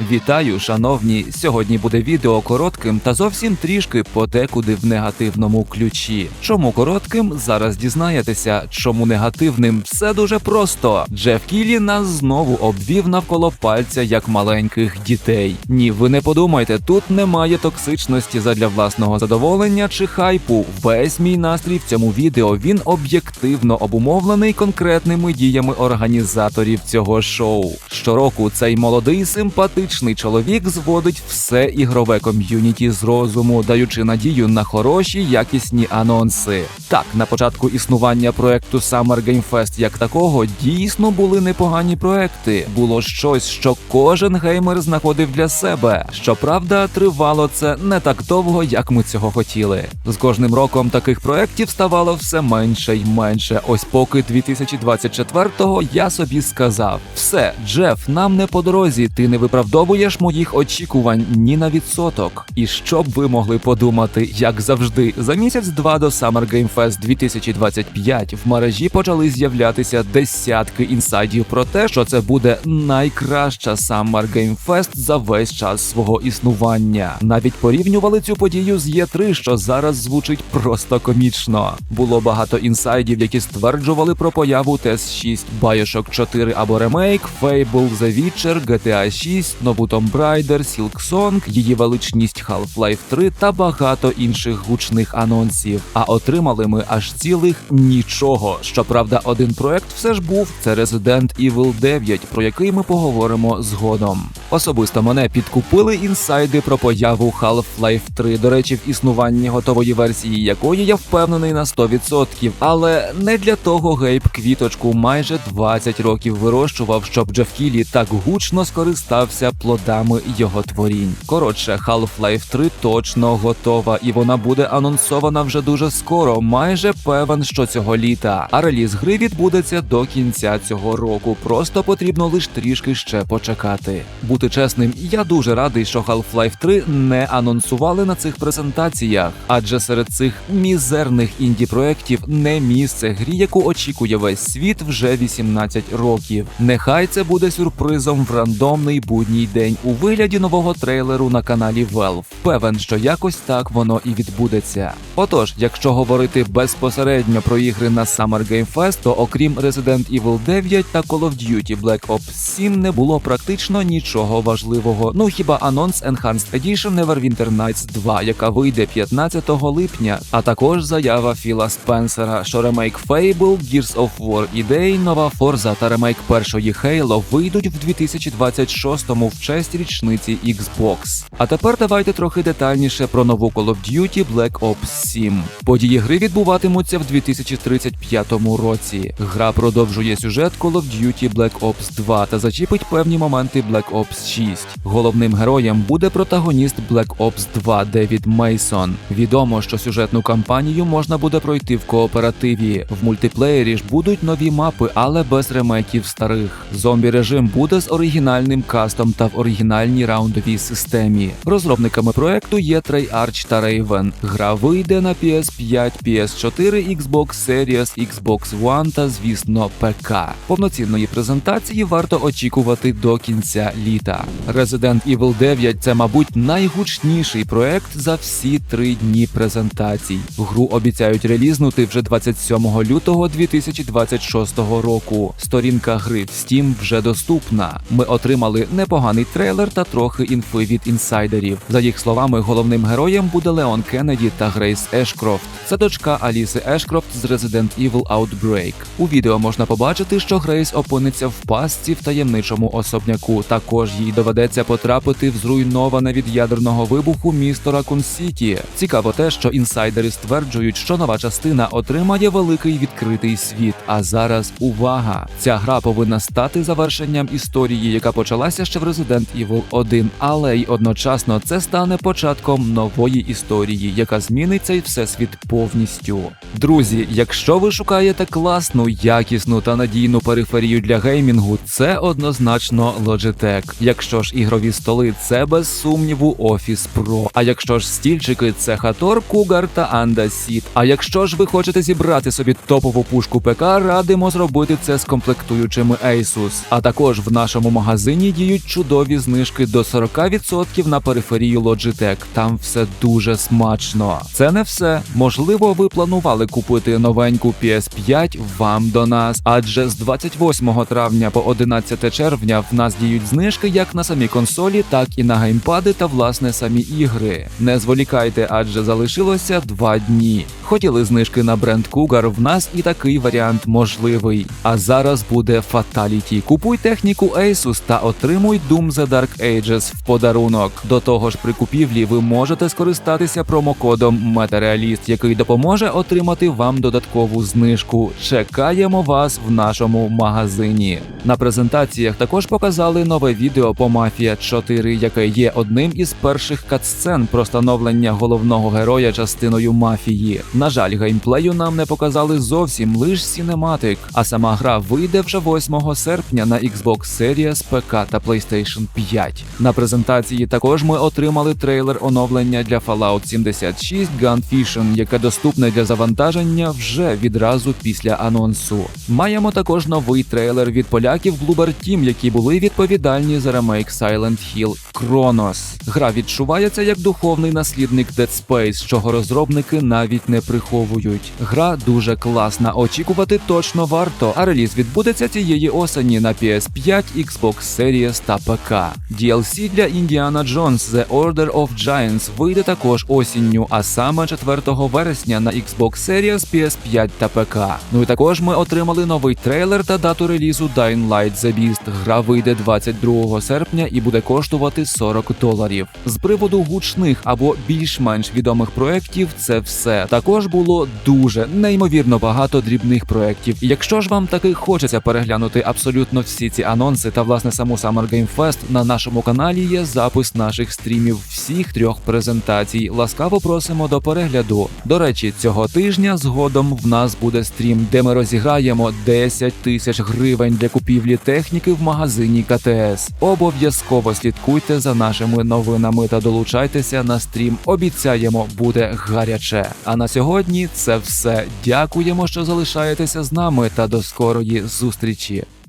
Вітаю, шановні! Сьогодні буде відео коротким та зовсім трішки подекуди в негативному ключі. Чому коротким? Зараз дізнаєтеся. Чому негативним? Все дуже просто. Джеф Кілі нас знову обвів навколо пальця як маленьких дітей. Ні, ви не подумайте, тут немає токсичності задля власного задоволення чи хайпу. Весь мій настрій в цьому відео він об'єктивно обумовлений конкретними діями організаторів цього шоу. Щороку цей молодий симпатичний чоловік зводить все ігрове ком'юніті з розуму, даючи надію на хороші якісні анонси. Так, на початку існування проекту Summer Game Fest як такого дійсно були непогані проекти. Було щось, що кожен геймер знаходив для себе. Щоправда, тривало це не так довго, як ми цього хотіли. З кожним роком таких проєктів ставало все менше й менше. Ось поки 2024-го я собі сказав: все, Джеф, нам не по дорозі, ти не виправдовуєш моїх очікувань ні на відсоток. І що б ви могли подумати, як завжди, за місяць-два до Summer Game Fest 2025 в мережі почали з'являтися десятки інсайдів про те, що це буде найкраща Summer Game Fest за весь час свого існування. Навіть порівнювали цю подію з Є3, що зараз звучить просто комічно. Було багато інсайдів, які стверджували про появу TS6, Bioshock 4 або ремейк, Fable, The Witcher, GTA 6, нову Tomb Raider, Silksong, її величність Half-Life 3 та багато інших гучних анонсів. А отримали ми аж цілих нічого. Щоправда, один проект все ж був це Resident Evil 9, про який ми поговоримо згодом. Особисто мене підкупили інсайди про появу Half-Life 3. До речі, в існуванні готової версії якої я впевнений на 100%. Але не для того Гейб квіточку майже 20 років вирощував, щоб Джеф Кілі так гучно скористався плодами його творінь. Коротше, Half-Life 3 точно готова, і вона буде анонсована вже дуже скоро. Майже певен, що цього літа. А реліз гри відбудеться до кінця цього року. Просто потрібно лише трішки ще почекати. Бути чесним, я дуже радий, що Half-Life 3 не анонсували на цих презентаціях, адже серед цих мізерних інді проєктів не місце грі, яку очікує весь світ вже 18 років. Нехай це буде сюрпризом в рандомний будній день у вигляді нового трейлеру на каналі Valve. Певен, що якось так воно і відбудеться. Отож, якщо говорити безпосередньо про ігри на Summer Game Fest, то окрім Resident Evil 9 та Call of Duty Black Ops 7 не було практично нічого важливого. Ну хіба анонс Enhanced Edition Neverwinter Nights 2, яка вийде 15 липня, а також заява Філа Спенсера, що ремейк Fable, Gears of War Idei, нова Forza та ремейк першої Halo вийдуть в 2026-му в честь річниці Xbox. А тепер давайте трохи детальніше про нову Call of Duty Black Ops 7. Події гри відбуватимуться в 2035 році. Гра продовжує сюжет Call of Duty Black Ops 2 та зачіпить певні моменти Black Ops 6. Головним героєм буде протагоніст Black Ops 2 Девід Мейсон. Відомо, що сюжетну кампанію можна буде пройти в кооперативі. В мультиплеєрі ж будуть нові мапи, але без ремейків старих. Зомбі режим буде з оригінальним кастом та в оригінальній раундовій системі. Розробниками проекту є Treyarch та Raven. Гра вийде на PS5, PS4, Xbox Series, Xbox One та, звісно, ПК. Повноцінної презентації варто очікувати до кінця літа. Resident Evil 9 це, мабуть, найгучніший проект за всі три дні презентацій. Гру обіцяють релізнути вже 27 лютого 2026 року. Сторінка гри в Steam вже доступна. Ми отримали непоганий трейлер та трохи інфи від інсайдерів. За їх словами, головним героєм буде Леон Кеннеді та Грейс Ешкрофт. Це дочка Аліси Ешкрофт з Resident Evil Outbreak. У відео можна побачити, що Грейс опиниться в пастці в таємничому особняку. Також їй доведеться потрапити в зруйноване від ядерного вибуху місто Ракун Сіті. Цікаво те, що інсайдери стверджують, що нова частина отримає великий відкритий світ. А зараз увага! Ця гра повинна стати завершенням історії, яка почалася ще в Resident Evil 1, але й одночасно це стане початком нової історії, яка змінить цей всесвіт повністю. Друзі, якщо ви шукаєте класну, якісну та надійну периферію для геймінгу, це однозначно Logitech. Якщо ж ігрові столи, це без сумніву Office Pro. А якщо ж стільчики, це Hator, Cougar та Anda Seat. А якщо ж ви хочете зібрати собі топову пушку ПК, радимо зробити це з комплектуючими Asus. А також в нашому магазині діють чудові чудові знижки до 40% на периферію Logitech. Там все дуже смачно. Це не все. Можливо, ви планували купити новеньку PS5 вам до нас, адже з 28 травня по 11 червня в нас діють знижки як на самі консолі, так і на геймпади та власне самі ігри. Не зволікайте, адже залишилося два дні. Хотіли знижки на бренд Cougar, в нас і такий варіант можливий. А зараз буде Fatality. Купуй техніку Asus та отримуй Doom The Dark Ages в подарунок. До того ж, при купівлі ви можете скористатися промокодом Матеріаліст, який допоможе отримати вам додаткову знижку. Чекаємо вас в нашому магазині. На презентаціях також показали нове відео по Мафія 4, яке є одним із перших катсцен про становлення головного героя частиною мафії. На жаль, геймплею нам не показали зовсім лиш сінематик, а сама гра вийде вже 8 серпня на Xbox Series, ПК та PlayStation 5. На презентації також ми отримали трейлер оновлення для Fallout 76 Gunfiction, яке доступне для завантаження вже відразу після анонсу. Маємо також новий трейлер від поляків Bloober Team, які були відповідальні за ремейк Silent Hill Chronos. Гра відчувається як духовний наслідник Dead Space, чого розробники навіть не приховують. Гра дуже класна, очікувати точно варто, а реліз відбудеться цієї осені на PS5, Xbox Series та ПК. DLC для Indiana Jones The Order of Giants вийде також осінню, а саме 4 вересня на Xbox Series, PS5 та ПК. Ну і також ми отримали новий трейлер та дату релізу Dying Light The Beast. Гра вийде 22 серпня і буде коштувати 40 доларів. З приводу гучних або більш-менш відомих проєктів це все. Також було дуже неймовірно багато дрібних проєктів. Якщо ж вам таки хочеться переглянути абсолютно всі ці анонси та власне саму Summer Game Fest, на нашому каналі є запис наших стрімів всіх трьох презентацій. Ласкаво просимо до перегляду. До речі, цього тижня згодом в нас буде стрім, де ми розіграємо 10 тисяч гривень для купівлі техніки в магазині КТС. Обов'язково слідкуйте за нашими новинами та долучайтеся на стрім. Обіцяємо, буде гаряче. А на сьогодні це все. Дякуємо, що залишаєтеся з нами та до скорої зустрічі.